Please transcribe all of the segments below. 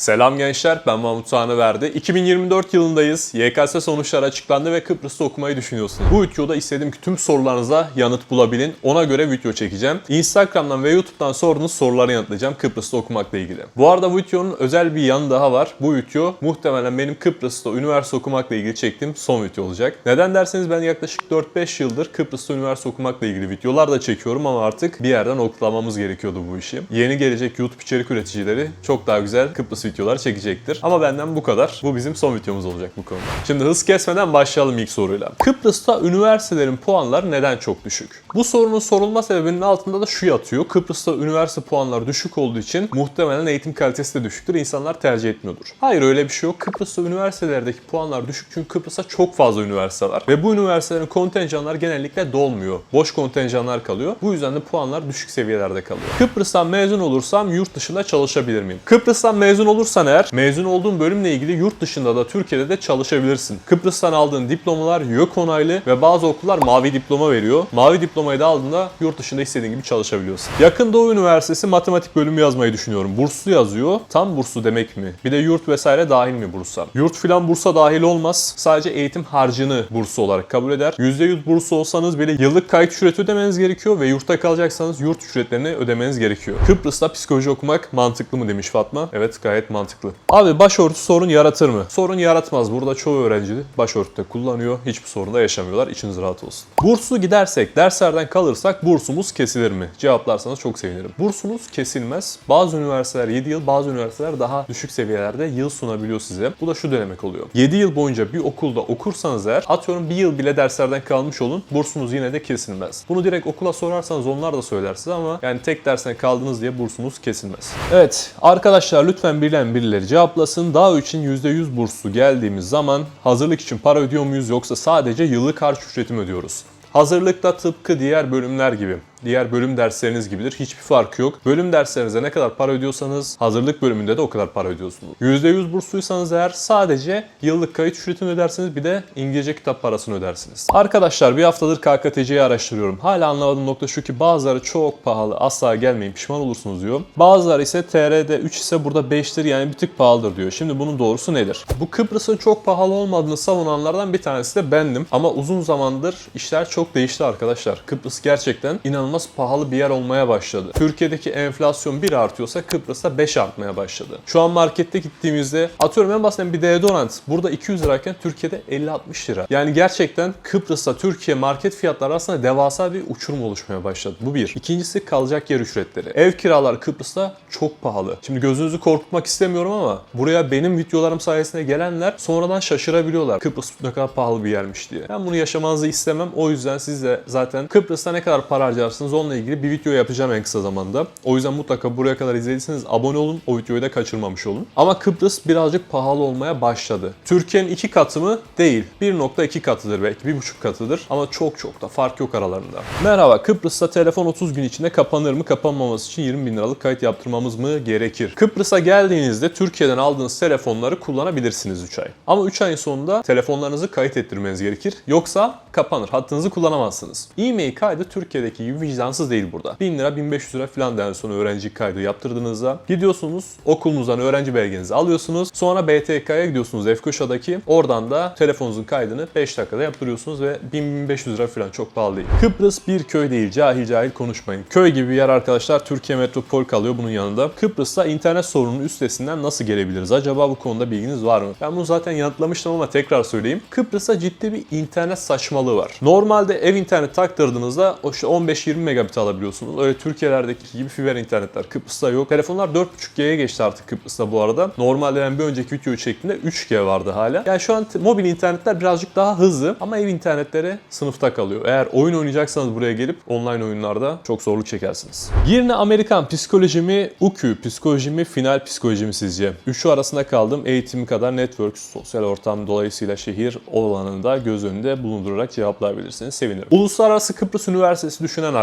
Selam gençler, ben Mahmut Verdi. 2024 yılındayız. YKS sonuçları açıklandı ve Kıbrıs'ta okumayı düşünüyorsunuz. Bu videoda istedim ki tüm sorularınıza yanıt bulabilin. Ona göre video çekeceğim. Instagram'dan ve YouTube'dan sorduğunuz soruları yanıtlayacağım Kıbrıs'ta okumakla ilgili. Bu arada bu videonun özel bir yanı daha var. Bu video muhtemelen benim Kıbrıs'ta üniversite okumakla ilgili çektiğim son video olacak. Neden derseniz ben yaklaşık 4-5 yıldır Kıbrıs'ta üniversite okumakla ilgili videolar da çekiyorum ama artık bir yerden oklamamız gerekiyordu bu işi. Yeni gelecek YouTube içerik üreticileri çok daha güzel Kıbrıs videolar çekecektir. Ama benden bu kadar. Bu bizim son videomuz olacak bu konuda. Şimdi hız kesmeden başlayalım ilk soruyla. Kıbrıs'ta üniversitelerin puanları neden çok düşük? Bu sorunun sorulma sebebinin altında da şu yatıyor. Kıbrıs'ta üniversite puanları düşük olduğu için muhtemelen eğitim kalitesi de düşüktür. İnsanlar tercih etmiyordur. Hayır öyle bir şey yok. Kıbrıs'ta üniversitelerdeki puanlar düşük çünkü Kıbrıs'ta çok fazla üniversite var. Ve bu üniversitelerin kontenjanlar genellikle dolmuyor. Boş kontenjanlar kalıyor. Bu yüzden de puanlar düşük seviyelerde kalıyor. Kıbrıs'tan mezun olursam yurt dışında çalışabilir miyim? Kıbrıs'tan mezun olursan eğer mezun olduğun bölümle ilgili yurt dışında da Türkiye'de de çalışabilirsin. Kıbrıs'tan aldığın diplomalar YÖK onaylı ve bazı okullar mavi diploma veriyor. Mavi diplomayı da aldığında yurt dışında istediğin gibi çalışabiliyorsun. Yakın Doğu Üniversitesi matematik bölümü yazmayı düşünüyorum. Burslu yazıyor. Tam burslu demek mi? Bir de yurt vesaire dahil mi bursa? Yurt filan bursa dahil olmaz. Sadece eğitim harcını burslu olarak kabul eder. %100 burslu olsanız bile yıllık kayıt ücreti ödemeniz gerekiyor ve yurtta kalacaksanız yurt ücretlerini ödemeniz gerekiyor. Kıbrıs'ta psikoloji okumak mantıklı mı demiş Fatma. Evet gayet mantıklı. Abi başörtü sorun yaratır mı? Sorun yaratmaz. Burada çoğu öğrenci başörtü de kullanıyor. Hiçbir sorun da yaşamıyorlar. İçiniz rahat olsun. Burslu gidersek, derslerden kalırsak bursumuz kesilir mi? Cevaplarsanız çok sevinirim. Bursumuz kesilmez. Bazı üniversiteler 7 yıl, bazı üniversiteler daha düşük seviyelerde yıl sunabiliyor size. Bu da şu demek oluyor. 7 yıl boyunca bir okulda okursanız eğer, atıyorum bir yıl bile derslerden kalmış olun, bursunuz yine de kesilmez. Bunu direkt okula sorarsanız onlar da söyler size ama yani tek dersten kaldınız diye bursunuz kesilmez. Evet, arkadaşlar lütfen bilen birileri cevaplasın. Daha için %100 burslu geldiğimiz zaman hazırlık için para ödüyor muyuz yoksa sadece yıllık harç ücreti mi ödüyoruz? Hazırlıkta tıpkı diğer bölümler gibi, diğer bölüm dersleriniz gibidir. Hiçbir farkı yok. Bölüm derslerinize ne kadar para ödüyorsanız hazırlık bölümünde de o kadar para ödüyorsunuz. %100 bursluysanız eğer sadece yıllık kayıt ücretini ödersiniz bir de İngilizce kitap parasını ödersiniz. Arkadaşlar bir haftadır KKTC'yi araştırıyorum. Hala anlamadığım nokta şu ki bazıları çok pahalı asla gelmeyin pişman olursunuz diyor. Bazıları ise TR'de 3 ise burada 5'tir yani bir tık pahalıdır diyor. Şimdi bunun doğrusu nedir? Bu Kıbrıs'ın çok pahalı olmadığını savunanlardan bir tanesi de bendim. Ama uzun zamandır işler çok değişti arkadaşlar. Kıbrıs gerçekten inanılmaz pahalı bir yer olmaya başladı. Türkiye'deki enflasyon 1 artıyorsa Kıbrıs'ta 5 artmaya başladı. Şu an markette gittiğimizde atıyorum en basitinden bir deodorant burada 200 lirayken Türkiye'de 50-60 lira. Yani gerçekten Kıbrıs'ta Türkiye market fiyatları arasında devasa bir uçurum oluşmaya başladı. Bu bir. İkincisi kalacak yer ücretleri. Ev kiralar Kıbrıs'ta çok pahalı. Şimdi gözünüzü korkutmak istemiyorum ama buraya benim videolarım sayesinde gelenler sonradan şaşırabiliyorlar. Kıbrıs ne kadar pahalı bir yermiş diye. Ben bunu yaşamanızı istemem. O yüzden siz de zaten Kıbrıs'ta ne kadar para harcarsınız onunla ilgili bir video yapacağım en kısa zamanda. O yüzden mutlaka buraya kadar izlediyseniz abone olun. O videoyu da kaçırmamış olun. Ama Kıbrıs birazcık pahalı olmaya başladı. Türkiye'nin iki katı mı? Değil. 1.2 katıdır belki. 1.5 katıdır. Ama çok çok da fark yok aralarında. Merhaba. Kıbrıs'ta telefon 30 gün içinde kapanır mı? Kapanmaması için 20 bin liralık kayıt yaptırmamız mı gerekir? Kıbrıs'a geldiğinizde Türkiye'den aldığınız telefonları kullanabilirsiniz 3 ay. Ama 3 ayın sonunda telefonlarınızı kayıt ettirmeniz gerekir. Yoksa kapanır. Hattınızı kullanamazsınız. E-mail kaydı Türkiye'deki gibi vicdansız değil burada. 1000 lira 1500 lira falan en son öğrenci kaydı yaptırdığınızda gidiyorsunuz okulunuzdan öğrenci belgenizi alıyorsunuz. Sonra BTK'ya gidiyorsunuz Efkoşa'daki. Oradan da telefonunuzun kaydını 5 dakikada yaptırıyorsunuz ve 1000-1500 lira falan çok pahalı değil. Kıbrıs bir köy değil. Cahil cahil konuşmayın. Köy gibi bir yer arkadaşlar. Türkiye metropol kalıyor bunun yanında. Kıbrıs'ta internet sorununun üstesinden nasıl gelebiliriz? Acaba bu konuda bilginiz var mı? Ben bunu zaten yanıtlamıştım ama tekrar söyleyeyim. Kıbrıs'ta ciddi bir internet saçmalığı var. Normalde ev internet taktırdığınızda işte 15-20 megabit alabiliyorsunuz. Öyle Türkiye'lerdeki gibi fiber internetler Kıbrıs'ta yok. Telefonlar 4.5G'ye geçti artık Kıbrıs'ta bu arada. Normalde ben bir önceki videoyu çektiğimde 3G vardı hala. Yani şu an mobil internetler birazcık daha hızlı ama ev internetleri sınıfta kalıyor. Eğer oyun oynayacaksanız buraya gelip online oyunlarda çok zorluk çekersiniz. Girne Amerikan psikoloji mi, UQ psikoloji mi, final psikoloji mi sizce? Üçü arasında kaldım. Eğitimi kadar network, sosyal ortam dolayısıyla şehir olanını da göz önünde bulundurarak cevaplayabilirsiniz. Sevinirim. Uluslararası Kıbrıs Üniversitesi düşünen.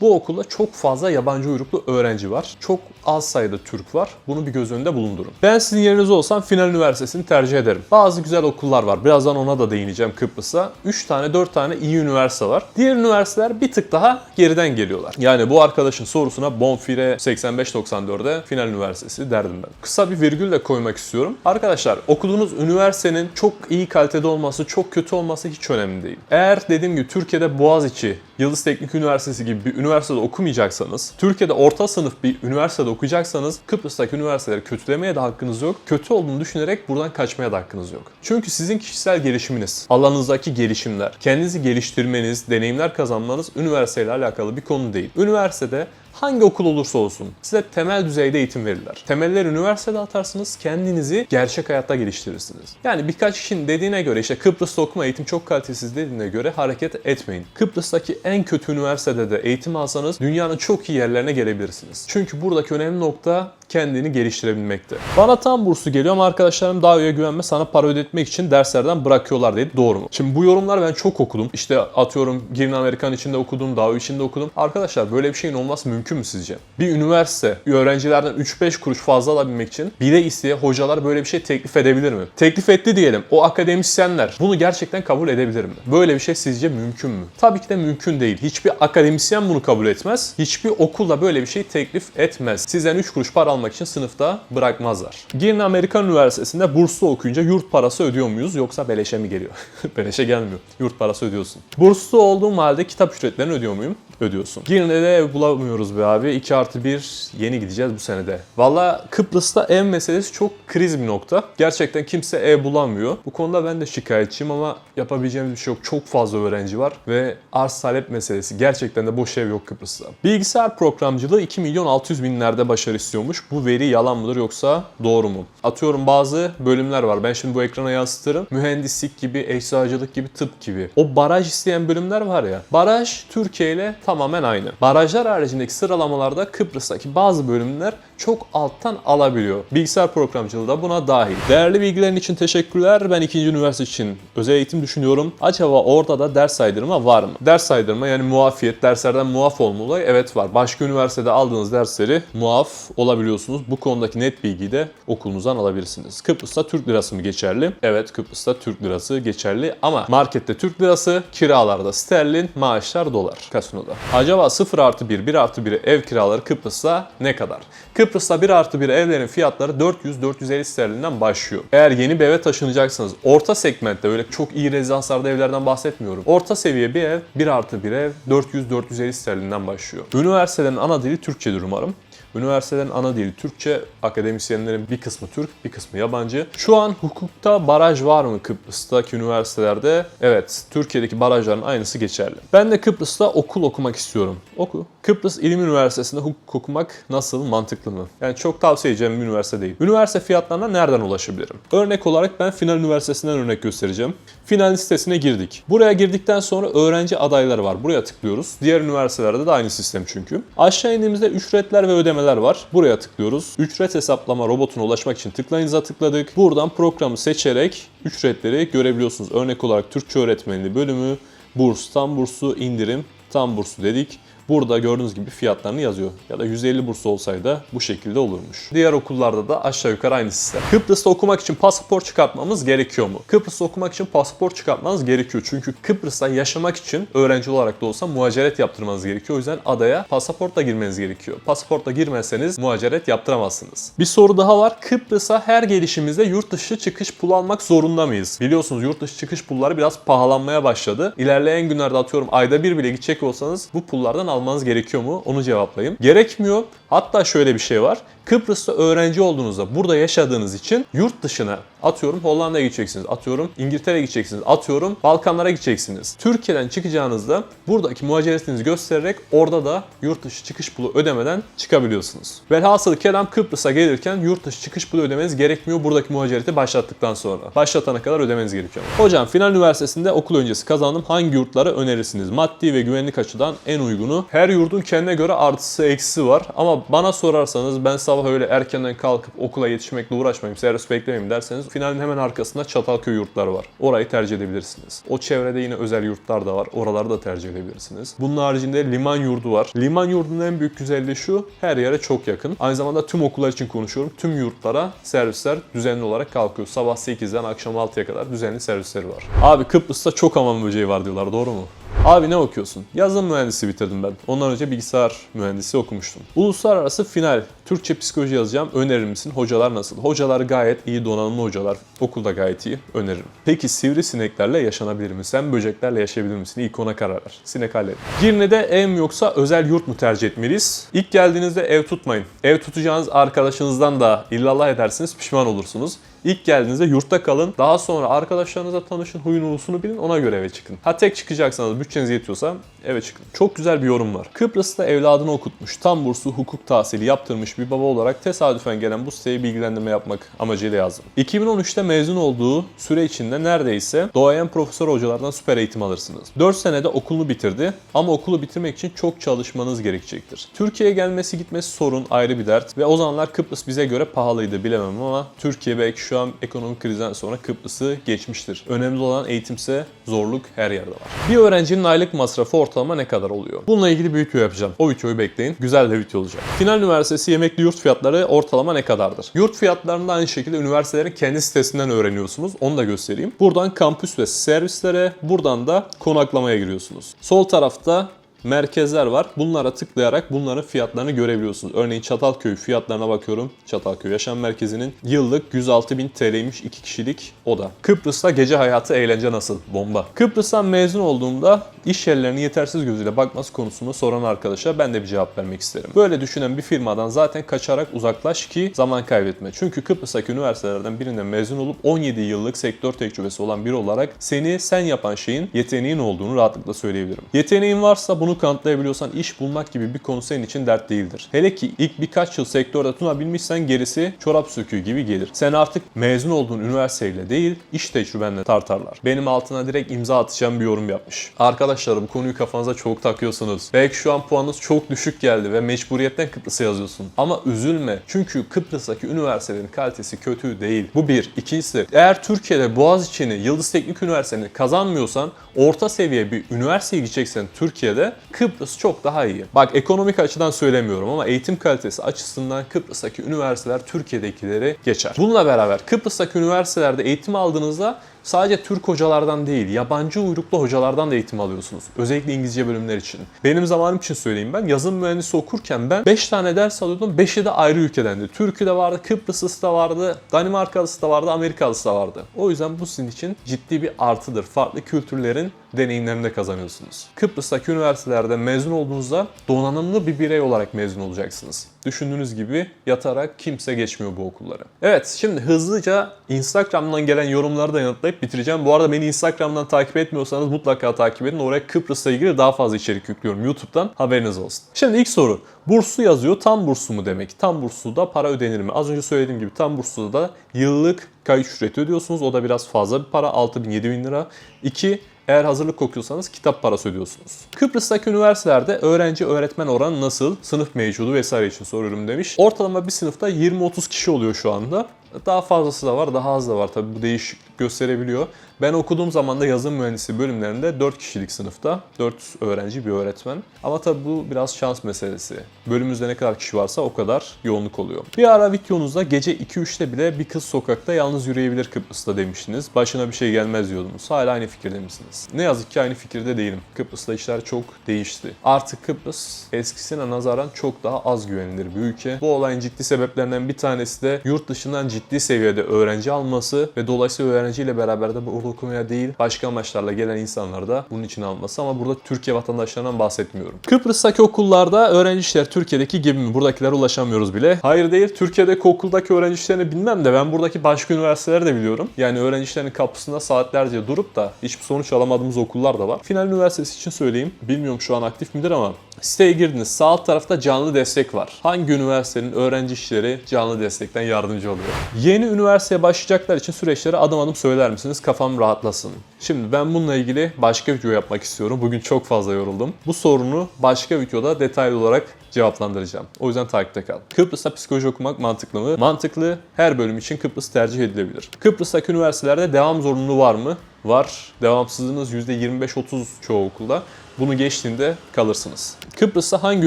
Bu okulda çok fazla yabancı uyruklu öğrenci var. Çok az sayıda Türk var. Bunu bir göz önünde bulundurun. Ben sizin yerinizde olsam Final Üniversitesi'ni tercih ederim. Bazı güzel okullar var. Birazdan ona da değineceğim Kıbrıs'a. 3 tane 4 tane iyi üniversite var. Diğer üniversiteler bir tık daha geriden geliyorlar. Yani bu arkadaşın sorusuna Bonfire 85-94'e Final Üniversitesi derdim ben. Kısa bir virgül de koymak istiyorum. Arkadaşlar okuduğunuz üniversitenin çok iyi kalitede olması, çok kötü olması hiç önemli değil. Eğer dediğim gibi Türkiye'de Boğaziçi, Yıldız Teknik Üniversitesi gibi bir üniversitede okumayacaksanız, Türkiye'de orta sınıf bir üniversitede okuyacaksanız Kıbrıs'taki üniversiteleri kötülemeye de hakkınız yok. Kötü olduğunu düşünerek buradan kaçmaya da hakkınız yok. Çünkü sizin kişisel gelişiminiz, alanınızdaki gelişimler, kendinizi geliştirmeniz, deneyimler kazanmanız üniversiteyle alakalı bir konu değil. Üniversitede hangi okul olursa olsun size temel düzeyde eğitim verirler. Temelleri üniversitede atarsınız, kendinizi gerçek hayatta geliştirirsiniz. Yani birkaç kişinin dediğine göre işte Kıbrıs'ta okuma eğitim çok kalitesiz dediğine göre hareket etmeyin. Kıbrıs'taki en kötü üniversitede de eğitim alsanız dünyanın çok iyi yerlerine gelebilirsiniz. Çünkü buradaki önemli nokta kendini geliştirebilmekte. Bana tam bursu geliyor ama arkadaşlarım daha üye güvenme sana para ödetmek için derslerden bırakıyorlar dedi. Doğru mu? Şimdi bu yorumlar ben çok okudum. İşte atıyorum Girin Amerikan içinde okudum, daha içinde okudum. Arkadaşlar böyle bir şeyin olması mümkün mü sizce? Bir üniversite öğrencilerden 3-5 kuruş fazla alabilmek için bile isteye hocalar böyle bir şey teklif edebilir mi? Teklif etti diyelim. O akademisyenler bunu gerçekten kabul edebilir mi? Böyle bir şey sizce mümkün mü? Tabii ki de mümkün değil. Hiçbir akademisyen bunu kabul etmez. Hiçbir okul da böyle bir şey teklif etmez. Sizden 3 kuruş para almak için sınıfta bırakmazlar. Girin Amerikan Üniversitesi'nde burslu okuyunca yurt parası ödüyor muyuz yoksa beleşe mi geliyor? beleşe gelmiyor. Yurt parası ödüyorsun. Burslu olduğum halde kitap ücretlerini ödüyor muyum? Ödüyorsun. Girin'de de ev bulamıyoruz be abi. 2 artı 1 yeni gideceğiz bu senede. Valla Kıbrıs'ta ev meselesi çok kriz bir nokta. Gerçekten kimse ev bulamıyor. Bu konuda ben de şikayetçiyim ama yapabileceğimiz bir şey yok. Çok fazla öğrenci var ve arz talep meselesi. Gerçekten de boş ev yok Kıbrıs'ta. Bilgisayar programcılığı 2 milyon 600 binlerde başarı istiyormuş. Bu veri yalan mıdır yoksa doğru mu? Atıyorum bazı bölümler var. Ben şimdi bu ekrana yansıtırım. Mühendislik gibi, eczacılık gibi, tıp gibi. O baraj isteyen bölümler var ya. Baraj Türkiye ile tamamen aynı. Barajlar haricindeki sıralamalarda Kıbrıs'taki bazı bölümler çok alttan alabiliyor. Bilgisayar programcılığı da buna dahil. Değerli bilgilerin için teşekkürler. Ben ikinci üniversite için özel eğitim düşünüyorum. Acaba orada da ders saydırma var mı? Ders saydırma yani muafiyet, derslerden muaf olma olayı evet var. Başka üniversitede aldığınız dersleri muaf olabiliyorsunuz. Bu konudaki net bilgiyi de okulunuzdan alabilirsiniz. Kıbrıs'ta Türk lirası mı geçerli? Evet Kıbrıs'ta Türk lirası geçerli ama markette Türk lirası, kiralarda sterlin, maaşlar dolar kasinoda. Acaba 0 artı 1, 1 artı 1 ev kiraları Kıbrıs'ta ne kadar? Kıbrıs'ta 1 artı 1 evlerin fiyatları 400-450 sterlinden başlıyor. Eğer yeni bir eve taşınacaksanız orta segmentte öyle çok iyi rezidanslarda evlerden bahsetmiyorum. Orta seviye bir ev 1 artı 1 ev 400-450 sterlinden başlıyor. Üniversitelerin ana dili Türkçedir umarım. Üniversitelerin ana dili Türkçe, akademisyenlerin bir kısmı Türk, bir kısmı yabancı. Şu an hukukta baraj var mı Kıbrıs'taki üniversitelerde? Evet, Türkiye'deki barajların aynısı geçerli. Ben de Kıbrıs'ta okul okumak istiyorum. Oku. Kıbrıs İlim Üniversitesi'nde hukuk okumak nasıl, mantıklı mı? Yani çok tavsiye edeceğim bir üniversite değil. Üniversite fiyatlarına nereden ulaşabilirim? Örnek olarak ben Final Üniversitesi'nden örnek göstereceğim. Final listesine girdik. Buraya girdikten sonra öğrenci adayları var. Buraya tıklıyoruz. Diğer üniversitelerde de aynı sistem çünkü. Aşağı indiğimizde ücretler ve ödemeler var. Buraya tıklıyoruz. Ücret hesaplama robotuna ulaşmak için tıklayınıza tıkladık. Buradan programı seçerek ücretleri görebiliyorsunuz. Örnek olarak Türkçe öğretmenliği bölümü, burs, tam bursu, indirim, tam bursu dedik. Burada gördüğünüz gibi fiyatlarını yazıyor. Ya da 150 burs olsaydı bu şekilde olurmuş. Diğer okullarda da aşağı yukarı aynı sistem. Kıbrıs'ta okumak için pasaport çıkartmamız gerekiyor mu? Kıbrıs'ta okumak için pasaport çıkartmanız gerekiyor. Çünkü Kıbrıs'ta yaşamak için öğrenci olarak da olsa muhaceret yaptırmanız gerekiyor. O yüzden adaya pasaportla girmeniz gerekiyor. Pasaportla girmezseniz muhaceret yaptıramazsınız. Bir soru daha var. Kıbrıs'a her gelişimizde yurt dışı çıkış pul almak zorunda mıyız? Biliyorsunuz yurt dışı çıkış pulları biraz pahalanmaya başladı. İlerleyen günlerde atıyorum ayda bir bile gidecek olsanız bu pullardan almanız gerekiyor mu? Onu cevaplayayım. Gerekmiyor. Hatta şöyle bir şey var. Kıbrıs'ta öğrenci olduğunuzda burada yaşadığınız için yurt dışına atıyorum Hollanda'ya gideceksiniz. Atıyorum İngiltere'ye gideceksiniz. Atıyorum Balkanlara gideceksiniz. Türkiye'den çıkacağınızda buradaki muhaciretinizi göstererek orada da yurt dışı çıkış pulu ödemeden çıkabiliyorsunuz. Velhasıl kelam Kıbrıs'a gelirken yurt dışı çıkış pulu ödemeniz gerekmiyor buradaki muhacireti başlattıktan sonra. Başlatana kadar ödemeniz gerekiyor. Hocam Final Üniversitesi'nde okul öncesi kazandım. Hangi yurtları önerirsiniz? Maddi ve güvenlik açıdan en uygunu. Her yurdun kendine göre artısı eksisi var ama Bana sorarsanız ben sabah öyle erkenden kalkıp okula yetişmekle uğraşmayayım, servis beklemeyeyim derseniz finalin hemen arkasında Çatalköy yurtları var. Orayı tercih edebilirsiniz. O çevrede yine özel yurtlar da var. Oraları da tercih edebilirsiniz. Bunun haricinde liman yurdu var. Liman yurdunun en büyük güzelliği şu, her yere çok yakın. Aynı zamanda tüm okullar için konuşuyorum. Tüm yurtlara servisler düzenli olarak kalkıyor. Sabah 8'den akşam 6'ya kadar düzenli servisleri var. Abi Kıbrıs'ta çok hamam böceği var diyorlar doğru mu? Abi ne okuyorsun? Yazılım mühendisi bitirdim ben. Ondan önce bilgisayar mühendisi okumuştum. Uluslararası final. Türkçe psikoloji yazacağım. Önerir misin? Hocalar nasıl? Hocalar gayet iyi donanımlı hocalar. Okulda gayet iyi. Öneririm. Peki sivrisineklerle yaşanabilir mi? Sen böceklerle yaşayabilir misin? İlk ona karar ver. Sinek halledin. Girne'de ev mi yoksa özel yurt mu tercih etmeliyiz? İlk geldiğinizde ev tutmayın. Ev tutacağınız arkadaşınızdan da illallah edersiniz pişman olursunuz. İlk geldiğinizde yurtta kalın. Daha sonra arkadaşlarınızla tanışın, huyunu ulusunu bilin, ona göre eve çıkın. Ha tek çıkacaksanız, bütçeniz yetiyorsa eve çıkın. Çok güzel bir yorum var. Kıbrıs'ta evladını okutmuş, tam burslu hukuk tahsili yaptırmış bir baba olarak tesadüfen gelen bu siteye bilgilendirme yapmak amacıyla yazdım. 2013'te mezun olduğu süre içinde neredeyse doğayan profesör hocalardan süper eğitim alırsınız. 4 senede okulunu bitirdi ama okulu bitirmek için çok çalışmanız gerekecektir. Türkiye'ye gelmesi gitmesi sorun ayrı bir dert ve o zamanlar Kıbrıs bize göre pahalıydı bilemem ama Türkiye belki şu an ekonomik krizden sonra Kıbrıs'ı geçmiştir. Önemli olan eğitimse zorluk her yerde var. Bir öğrencinin aylık masrafı ortalama ne kadar oluyor? Bununla ilgili bir video yapacağım. O videoyu bekleyin. Güzel de video olacak. Final Üniversitesi yemekli yurt fiyatları ortalama ne kadardır? Yurt fiyatlarını da aynı şekilde üniversitelerin kendi sitesinden öğreniyorsunuz. Onu da göstereyim. Buradan kampüs ve servislere, buradan da konaklamaya giriyorsunuz. Sol tarafta merkezler var. Bunlara tıklayarak bunların fiyatlarını görebiliyorsunuz. Örneğin Çatalköy fiyatlarına bakıyorum. Çatalköy Yaşam Merkezi'nin yıllık 106.000 TL'ymiş 2 kişilik oda. Kıbrıs'ta gece hayatı eğlence nasıl? Bomba. Kıbrıs'tan mezun olduğumda iş yerlerinin yetersiz gözüyle bakması konusunu soran arkadaşa ben de bir cevap vermek isterim. Böyle düşünen bir firmadan zaten kaçarak uzaklaş ki zaman kaybetme. Çünkü Kıbrıs'taki üniversitelerden birinden mezun olup 17 yıllık sektör tecrübesi olan biri olarak seni sen yapan şeyin yeteneğin olduğunu rahatlıkla söyleyebilirim. Yeteneğin varsa bunu kanıtlayabiliyorsan iş bulmak gibi bir konu senin için dert değildir. Hele ki ilk birkaç yıl sektörde tutunabilmişsen gerisi çorap söküğü gibi gelir. Sen artık mezun olduğun üniversiteyle değil iş tecrübenle tartarlar. Benim altına direkt imza atacağım bir yorum yapmış. Arkadaşlarım konuyu kafanıza çok takıyorsunuz. Belki şu an puanınız çok düşük geldi ve mecburiyetten Kıbrıs'a yazıyorsun. Ama üzülme. Çünkü Kıbrıs'taki üniversitelerin kalitesi kötü değil. Bu bir. İkincisi eğer Türkiye'de Boğaziçi'ni, Yıldız Teknik Üniversitesi'ni kazanmıyorsan orta seviye bir üniversiteye gideceksen Türkiye'de Kıbrıs çok daha iyi. Bak ekonomik açıdan söylemiyorum ama eğitim kalitesi açısından Kıbrıs'taki üniversiteler Türkiye'dekileri geçer. Bununla beraber Kıbrıs'taki üniversitelerde eğitim aldığınızda sadece Türk hocalardan değil, yabancı uyruklu hocalardan da eğitim alıyorsunuz. Özellikle İngilizce bölümler için. Benim zamanım için söyleyeyim ben. Yazılım mühendisi okurken ben 5 tane ders alıyordum. 5'i de ayrı ülkedendi. Türk'ü de vardı, Kıbrıslısı da vardı, Danimarkalısı da vardı, Amerikalısı da vardı. O yüzden bu sizin için ciddi bir artıdır. Farklı kültürlerin deneyimlerini de kazanıyorsunuz. Kıbrıs'taki üniversitelerde mezun olduğunuzda donanımlı bir birey olarak mezun olacaksınız. Düşündüğünüz gibi yatarak kimse geçmiyor bu okulları. Evet şimdi hızlıca Instagram'dan gelen yorumları da yanıtlayıp bitireceğim. Bu arada beni Instagram'dan takip etmiyorsanız mutlaka takip edin. Oraya Kıbrıs'la ilgili daha fazla içerik yüklüyorum YouTube'dan. Haberiniz olsun. Şimdi ilk soru. Burslu yazıyor. Tam burslu mu demek? Tam burslu da para ödenir mi? Az önce söylediğim gibi tam burslu da yıllık kayıt ücreti ödüyorsunuz. O da biraz fazla bir para. 6000 7000 lira. 2 eğer hazırlık okuyorsanız kitap parası ödüyorsunuz. Kıbrıs'taki üniversitelerde öğrenci öğretmen oranı nasıl? Sınıf mevcudu vesaire için soruyorum demiş. Ortalama bir sınıfta 20-30 kişi oluyor şu anda. Daha fazlası da var, daha az da var. Tabii bu değişiklik gösterebiliyor. Ben okuduğum zaman da yazılım mühendisi bölümlerinde 4 kişilik sınıfta. 4 öğrenci, bir öğretmen. Ama tabii bu biraz şans meselesi. Bölümümüzde ne kadar kişi varsa o kadar yoğunluk oluyor. Bir ara videonuzda gece 2-3'te bile bir kız sokakta yalnız yürüyebilir Kıbrıs'ta demiştiniz. Başına bir şey gelmez diyordunuz. Hala aynı fikirde misiniz? Ne yazık ki aynı fikirde değilim. Kıbrıs'ta işler çok değişti. Artık Kıbrıs eskisine nazaran çok daha az güvenilir bir ülke. Bu olayın ciddi sebeplerinden bir tanesi de yurt dışından ciddi seviyede öğrenci alması ve dolayısıyla öğrenciyle beraber de bu okumaya değil başka amaçlarla gelen insanlar da bunun için alması ama burada Türkiye vatandaşlarından bahsetmiyorum. Kıbrıs'taki okullarda öğrenci işleri Türkiye'deki gibi mi? Buradakilere ulaşamıyoruz bile. Hayır değil. Türkiye'deki okuldaki öğrenci işlerini bilmem de ben buradaki başka üniversiteleri de biliyorum. Yani öğrenci işlerinin kapısında saatlerce durup da hiçbir sonuç alamadığımız okullar da var. Final üniversitesi için söyleyeyim. Bilmiyorum şu an aktif midir ama Siteye girdiniz. Sağ alt tarafta canlı destek var. Hangi üniversitenin öğrenci işleri canlı destekten yardımcı oluyor? Yeni üniversiteye başlayacaklar için süreçleri adım adım söyler misiniz? Kafam rahatlasın. Şimdi ben bununla ilgili başka video yapmak istiyorum. Bugün çok fazla yoruldum. Bu sorunu başka videoda detaylı olarak cevaplandıracağım. O yüzden takipte kal. Kıbrıs'ta psikoloji okumak mantıklı mı? Mantıklı. Her bölüm için Kıbrıs tercih edilebilir. Kıbrıs'taki üniversitelerde devam zorunluluğu var mı? Var. Devamsızlığınız %25-30 çoğu okulda. Bunu geçtiğinde kalırsınız. Kıbrıs'ta hangi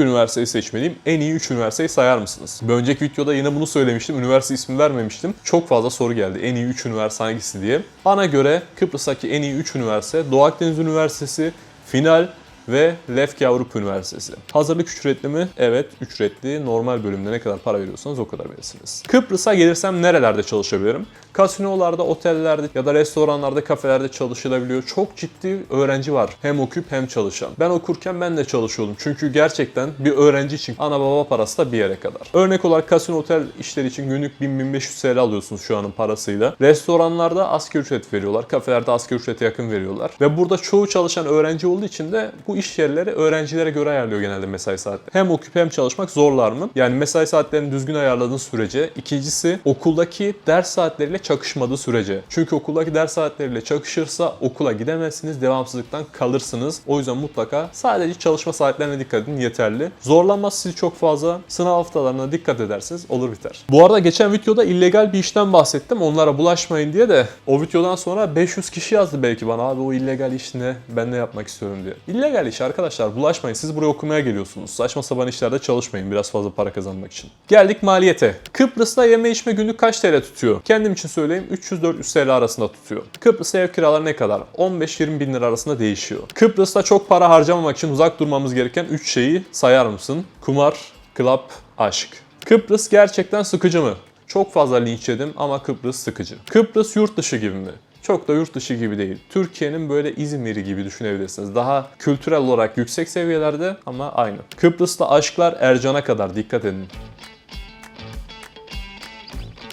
üniversiteyi seçmeliyim? En iyi 3 üniversiteyi sayar mısınız? Bir önceki videoda yine bunu söylemiştim. Üniversite ismi vermemiştim. Çok fazla soru geldi. En iyi 3 üniversite hangisi diye. Bana göre Kıbrıs'taki en iyi 3 üniversite Doğu Akdeniz Üniversitesi, Final ve Lefke Avrupa Üniversitesi. Hazırlık ücretli mi? Evet ücretli. Normal bölümde ne kadar para veriyorsanız o kadar verirsiniz. Kıbrıs'a gelirsem nerelerde çalışabilirim? Kasinolarda, otellerde ya da restoranlarda, kafelerde çalışılabiliyor. Çok ciddi öğrenci var. Hem okuyup hem çalışan. Ben okurken ben de çalışıyordum. Çünkü gerçekten bir öğrenci için ana baba parası da bir yere kadar. Örnek olarak kasino otel işleri için günlük 1000-1500 TL alıyorsunuz şu anın parasıyla. Restoranlarda asgari ücret veriyorlar. Kafelerde asgari ücrete yakın veriyorlar. Ve burada çoğu çalışan öğrenci olduğu için de bu iş yerleri öğrencilere göre ayarlıyor genelde mesai saatleri. Hem okuyup hem çalışmak zorlar mı? Yani mesai saatlerini düzgün ayarladığın sürece. İkincisi okuldaki ders saatleriyle çakışmadığı sürece. Çünkü okuldaki ders saatleriyle çakışırsa okula gidemezsiniz, devamsızlıktan kalırsınız. O yüzden mutlaka sadece çalışma saatlerine dikkat edin yeterli. Zorlanmaz sizi çok fazla. Sınav haftalarına dikkat edersiniz olur biter. Bu arada geçen videoda illegal bir işten bahsettim. Onlara bulaşmayın diye de o videodan sonra 500 kişi yazdı belki bana abi o illegal iş ne? Ben de yapmak istiyorum diye. İllegal iş arkadaşlar bulaşmayın. Siz buraya okumaya geliyorsunuz. Saçma sapan işlerde çalışmayın biraz fazla para kazanmak için. Geldik maliyete. Kıbrıs'ta yeme içme günlük kaç TL tutuyor? Kendim için söyleyeyim 300-400 TL arasında tutuyor. Kıbrıs'ta ev kiraları ne kadar? 15-20 bin lira arasında değişiyor. Kıbrıs'ta çok para harcamamak için uzak durmamız gereken 3 şeyi sayar mısın? Kumar, club, aşk. Kıbrıs gerçekten sıkıcı mı? Çok fazla linç yedim ama Kıbrıs sıkıcı. Kıbrıs yurt dışı gibi mi? Çok da yurt dışı gibi değil. Türkiye'nin böyle İzmir'i gibi düşünebilirsiniz. Daha kültürel olarak yüksek seviyelerde ama aynı. Kıbrıs'ta aşklar Ercan'a kadar dikkat edin.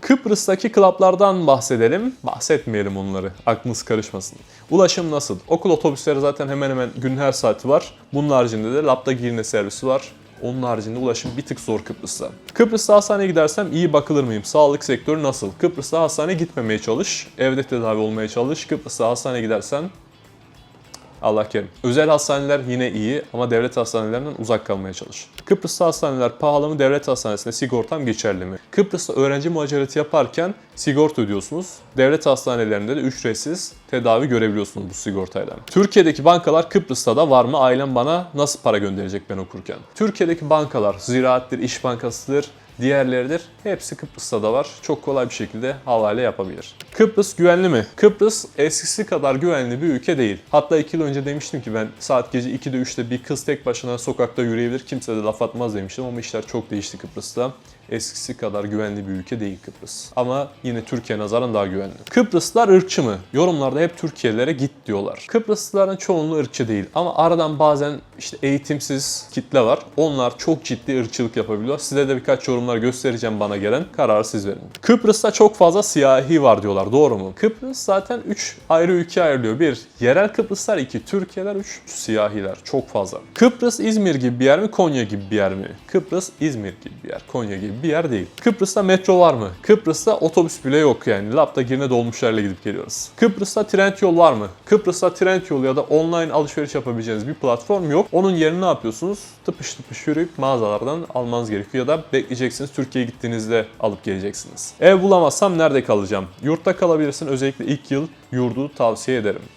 Kıbrıs'taki klaplardan bahsedelim. Bahsetmeyelim onları. Aklınız karışmasın. Ulaşım nasıl? Okul otobüsleri zaten hemen hemen gün her saati var. Bunun haricinde de Lapta Girne servisi var. Onun haricinde ulaşım bir tık zor Kıbrıs'ta. Kıbrıs'ta hastaneye gidersem iyi bakılır mıyım? Sağlık sektörü nasıl? Kıbrıs'ta hastaneye gitmemeye çalış. Evde tedavi olmaya çalış. Kıbrıs'ta hastaneye gidersen Allah kerim. Özel hastaneler yine iyi ama devlet hastanelerinden uzak kalmaya çalış. Kıbrıs'ta hastaneler pahalı mı? Devlet hastanesinde sigortam geçerli mi? Kıbrıs'ta öğrenci muhacereti yaparken sigorta ödüyorsunuz. Devlet hastanelerinde de ücretsiz tedavi görebiliyorsunuz bu sigortayla. Türkiye'deki bankalar Kıbrıs'ta da var mı? Ailem bana nasıl para gönderecek ben okurken? Türkiye'deki bankalar Ziraat'tir, İş Bankası'dır, diğerleridir. Hepsi Kıbrıs'ta da var. Çok kolay bir şekilde havale yapabilir. Kıbrıs güvenli mi? Kıbrıs eskisi kadar güvenli bir ülke değil. Hatta 2 yıl önce demiştim ki ben saat gece 2'de 3'te bir kız tek başına sokakta yürüyebilir kimse de laf atmaz demiştim ama işler çok değişti Kıbrıs'ta. Eskisi kadar güvenli bir ülke değil Kıbrıs. Ama yine Türkiye nazaran daha güvenli. Kıbrıslılar ırkçı mı? Yorumlarda hep Türkiye'lere git diyorlar. Kıbrıslıların çoğunluğu ırkçı değil. Ama aradan bazen işte eğitimsiz kitle var. Onlar çok ciddi ırkçılık yapabiliyor. Size de birkaç yorumlar göstereceğim bana gelen. Kararı siz verin. Kıbrıs'ta çok fazla siyahi var diyorlar. Doğru mu? Kıbrıs zaten 3 ayrı ülke ayrılıyor. 1. Yerel Kıbrıslar 2. Türkiye'ler 3. Siyahiler. Çok fazla. Kıbrıs İzmir gibi bir yer mi? Konya gibi bir yer mi? Kıbrıs İzmir gibi bir yer. Konya gibi bir yer değil. Kıbrıs'ta metro var mı? Kıbrıs'ta otobüs bile yok yani. Lapta girine dolmuşlarla gidip geliyoruz. Kıbrıs'ta trend yol var mı? Kıbrıs'ta trend yol ya da online alışveriş yapabileceğiniz bir platform yok. Onun yerine ne yapıyorsunuz? Tıpış tıpış yürüyüp mağazalardan almanız gerekiyor ya da bekleyeceksiniz. Türkiye'ye gittiğinizde alıp geleceksiniz. Ev bulamazsam nerede kalacağım? Yurtta kalabilirsin. Özellikle ilk yıl yurdu tavsiye ederim.